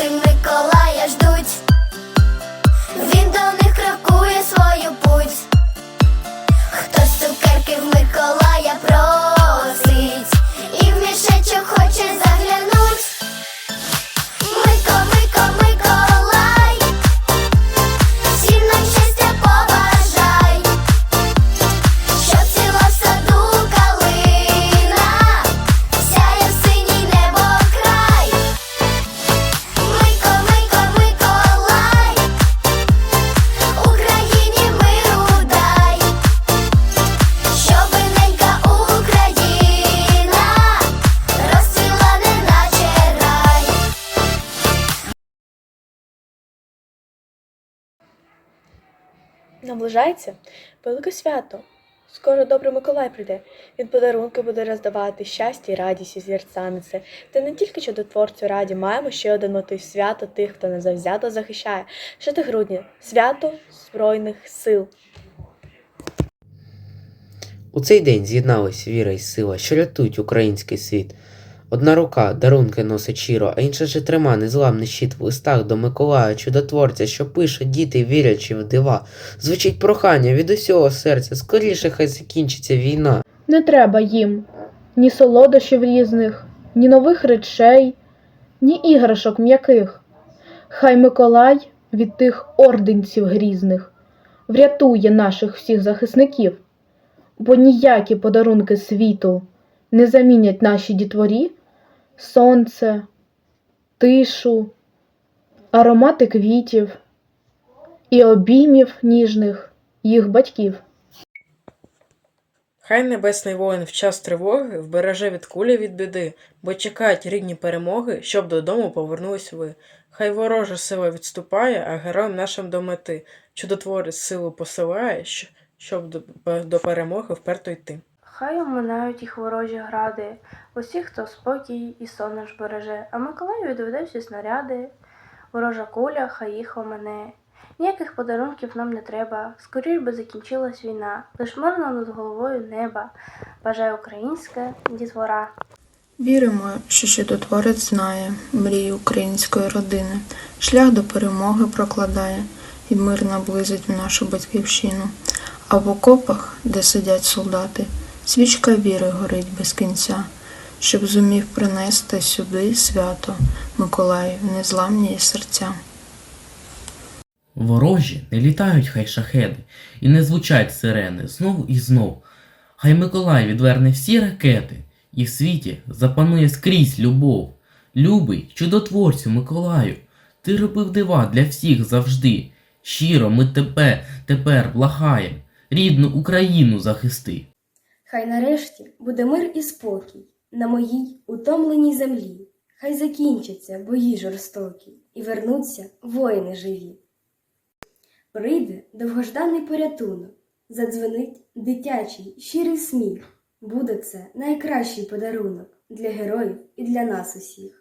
діти Миколая ждуть. Він до них крокує свою путь. Хтось цукерки в Миколая просить, Наближається велике свято. Скоро добрий Миколай прийде. Він подарунки буде роздавати, щастя і радість і зірця несе. Та не тільки чудотворцю раді, маємо ще один мотив свято тих, хто не завзято захищає. 6 грудня свято Збройних сил. У цей день з'єднались віра й сила, що рятують український світ. Одна рука дарунки носить щиро, а інша же трима незламний щит в листах до Миколая, чудотворця, що пише діти, вірячи в дива. Звучить прохання від усього серця, скоріше хай закінчиться війна. Не треба їм ні солодощів різних, ні нових речей, ні іграшок м'яких. Хай Миколай від тих орденців грізних врятує наших всіх захисників, бо ніякі подарунки світу не замінять нашій дітворі сонце, тишу, аромати квітів і обіймів ніжних їх батьків. Хай небесний воїн в час тривоги вбереже від кулі від біди, бо чекають рідні перемоги, щоб додому повернулись ви. Хай ворожа сила відступає, а героям нашим до мети. Чудотворець силу посилає, щоб до, перемоги вперто йти. Хай оминають їх ворожі гради, усіх, хто спокій і сон наш береже, а Миколай відведе всі снаряди. Ворожа куля, хай їх омине. Ніяких подарунків нам не треба, скоріш би закінчилась війна, лиш мирно над головою неба, бажає українська дітвора. Віримо, що чудотворець знає мрії української родини, шлях до перемоги прокладає і мир наблизить в нашу батьківщину. А в окопах, де сидять солдати, свічка віри горить без кінця, щоб зумів принести сюди свято Миколаїв незламні серця. Ворожі не літають хай шахеди, і не звучать сирени знов і знов. Хай Миколай відверне всі ракети, і в світі запанує скрізь любов. Любий, чудотворцю Миколаю, ти робив дива для всіх завжди. Щиро ми тебе тепер благаєм, рідну Україну захисти. Хай нарешті буде мир і спокій на моїй утомленій землі. Хай закінчаться бої жорстокі і вернуться воїни живі. Прийде довгожданий порятунок, задзвенить дитячий щирий сміх. Буде це найкращий подарунок для героїв і для нас усіх.